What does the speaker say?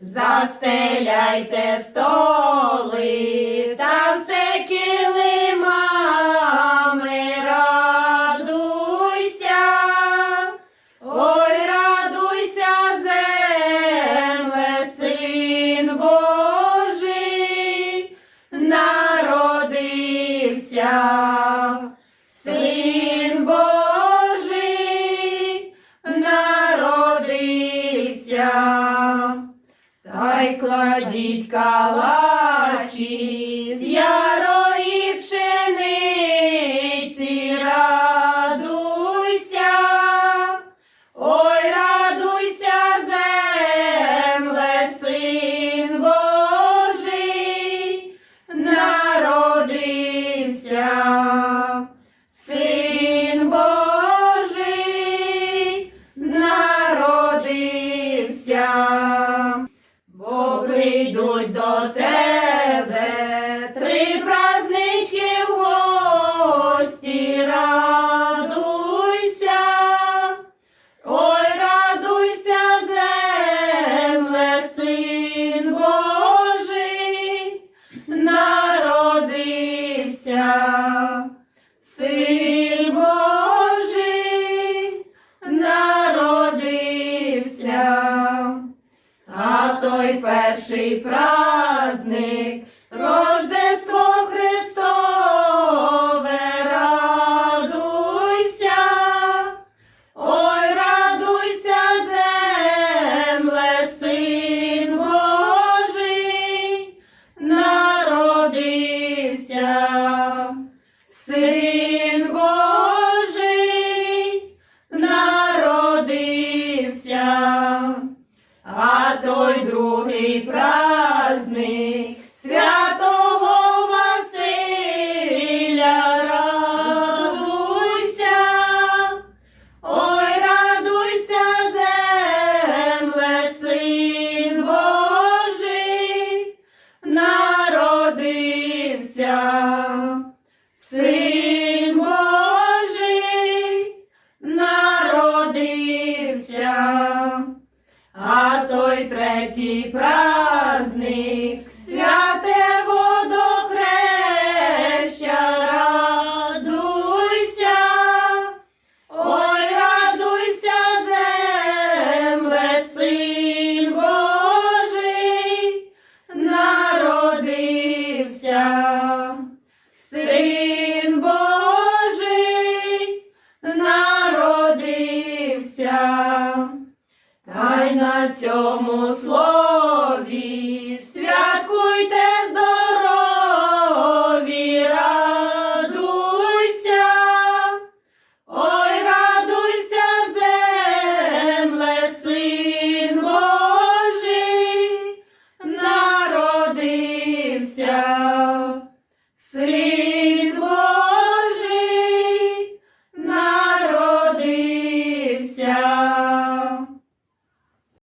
Застеляйте столи та все килимами, Та кладіть калачі прийдуть до тебе. Три празднички в гості, радуйся, ой, радуйся, земле, син Божий, народився, син той перший праздник, Рождество Христове, радуйся, ой, радуйся, земле, син Божий, народився, син Божий, той другий праздник А той третій праздник, Твоєму слові святкуйте.